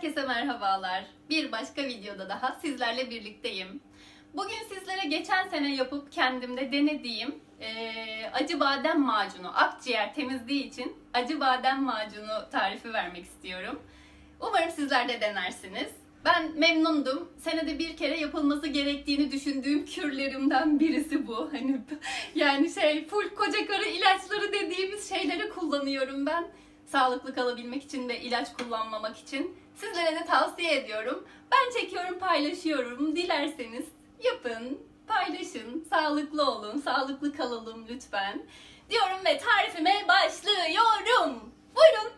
Herkese merhabalar. Bir başka videoda daha sizlerle birlikteyim. Bugün sizlere geçen sene yapıp kendimde denediğim eee, acı badem macunu, akciğer temizliği için acı badem macunu tarifi vermek istiyorum. Umarım sizler de denersiniz. Ben memnundum. Senede bir kere yapılması gerektiğini düşündüğüm kürlerimden birisi bu. Hani yani şey full koca karı ilaçları dediğimiz şeyleri kullanıyorum ben. Sağlıklı kalabilmek için ve ilaç kullanmamak için. Sizlere de tavsiye ediyorum. Ben çekiyorum, paylaşıyorum. Dilerseniz yapın, paylaşın, sağlıklı olun, sağlıklı kalalım lütfen. Diyorum ve tarifime başlıyorum. Buyurun.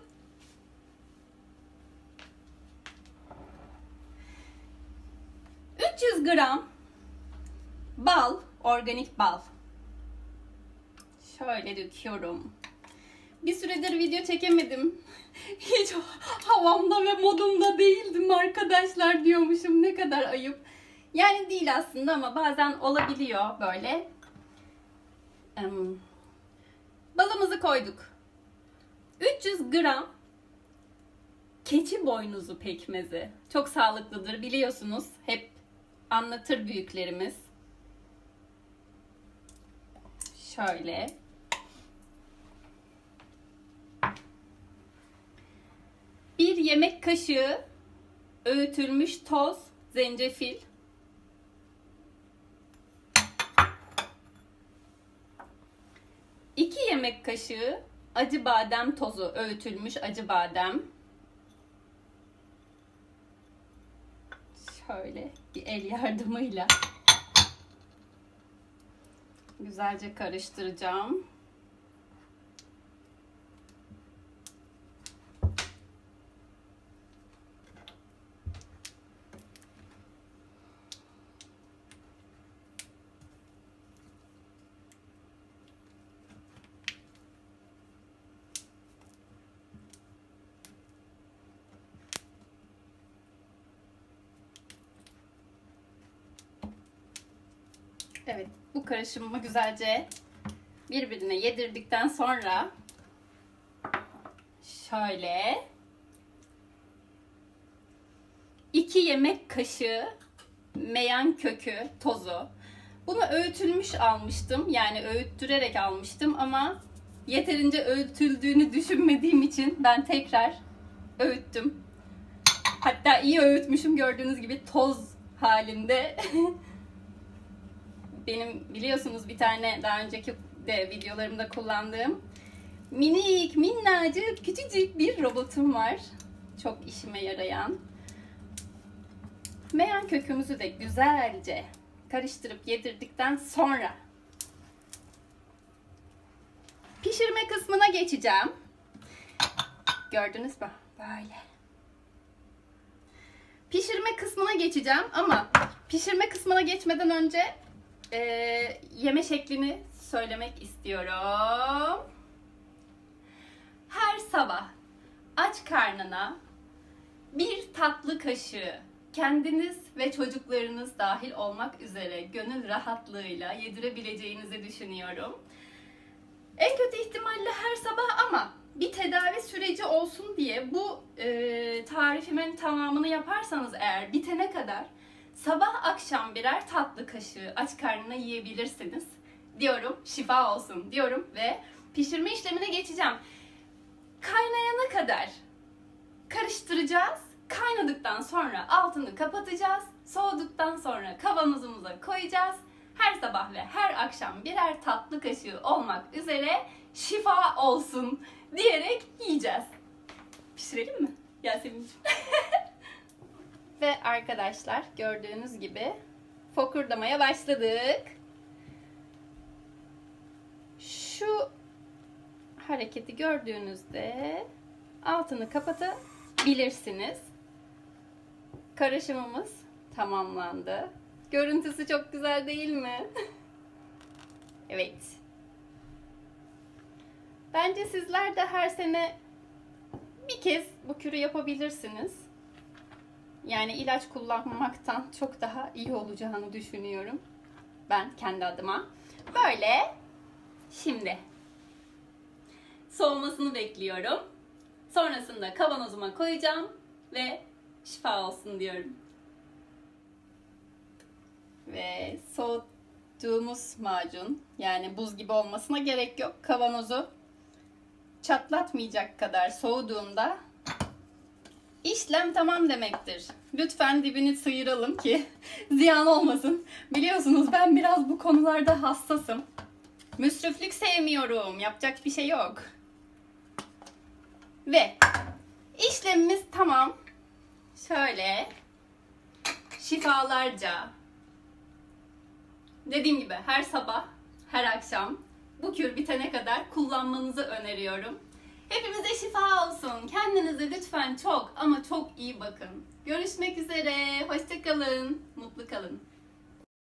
...300 gram bal, organik bal. Şöyle döküyorum. Bir süredir video çekemedim. Hiç havamda ve modumda değildim arkadaşlar diyormuşum. Ne kadar ayıp. Yani değil aslında ama bazen olabiliyor böyle. Balımızı koyduk. 300 gram keçi boynuzu pekmezi. Çok sağlıklıdır biliyorsunuz. Hep anlatır büyüklerimiz. Şöyle. Bir yemek kaşığı öğütülmüş toz zencefil. İki yemek kaşığı acı badem tozu, öğütülmüş acı badem. Şöyle bir el yardımıyla güzelce karıştıracağım. Evet, bu karışımı güzelce birbirine yedirdikten sonra şöyle 2 yemek kaşığı meyan kökü tozu. Bunu öğütülmüş almıştım. Yani öğüttürerek almıştım ama yeterince öğütüldüğünü düşünmediğim için ben tekrar öğüttüm. Hatta iyi öğütmüşüm gördüğünüz gibi toz halinde. benim biliyorsunuz bir tane daha önceki de videolarımda kullandığım minik, minnacık, küçücük bir robotum var. Çok işime yarayan. Meyan kökümüzü de güzelce karıştırıp yedirdikten sonra pişirme kısmına geçeceğim. Gördünüz mü? Böyle. Pişirme kısmına geçeceğim ama pişirme kısmına geçmeden önce e, yeme şeklini söylemek istiyorum. Her sabah aç karnına bir tatlı kaşığı kendiniz ve çocuklarınız dahil olmak üzere gönül rahatlığıyla yedirebileceğinizi düşünüyorum. En kötü ihtimalle her sabah ama bir tedavi süreci olsun diye bu e, tarifimin tamamını yaparsanız eğer bitene kadar sabah akşam birer tatlı kaşığı aç karnına yiyebilirsiniz diyorum. Şifa olsun diyorum ve pişirme işlemine geçeceğim. Kaynayana kadar karıştıracağız. Kaynadıktan sonra altını kapatacağız. Soğuduktan sonra kavanozumuza koyacağız. Her sabah ve her akşam birer tatlı kaşığı olmak üzere şifa olsun diyerek yiyeceğiz. Pişirelim mi Yasemin'ciğim? Ve arkadaşlar gördüğünüz gibi fokurdamaya başladık. Şu hareketi gördüğünüzde altını kapatabilirsiniz. Karışımımız tamamlandı. Görüntüsü çok güzel değil mi? evet. Bence sizler de her sene bir kez bu kürü yapabilirsiniz. Yani ilaç kullanmaktan çok daha iyi olacağını düşünüyorum. Ben kendi adıma. Böyle. Şimdi. Soğumasını bekliyorum. Sonrasında kavanozuma koyacağım ve şifa olsun diyorum. Ve soğuttuğumuz macun yani buz gibi olmasına gerek yok. Kavanozu çatlatmayacak kadar soğuduğunda işlem tamam demektir. Lütfen dibini sıyıralım ki ziyan olmasın. Biliyorsunuz ben biraz bu konularda hassasım. Müsriflik sevmiyorum. Yapacak bir şey yok. Ve işlemimiz tamam. Şöyle şifalarca dediğim gibi her sabah, her akşam bu kür bitene kadar kullanmanızı öneriyorum. Hepimize şifa olsun. Kendinize lütfen çok ama çok iyi bakın. Görüşmek üzere. Hoşçakalın. Mutlu kalın.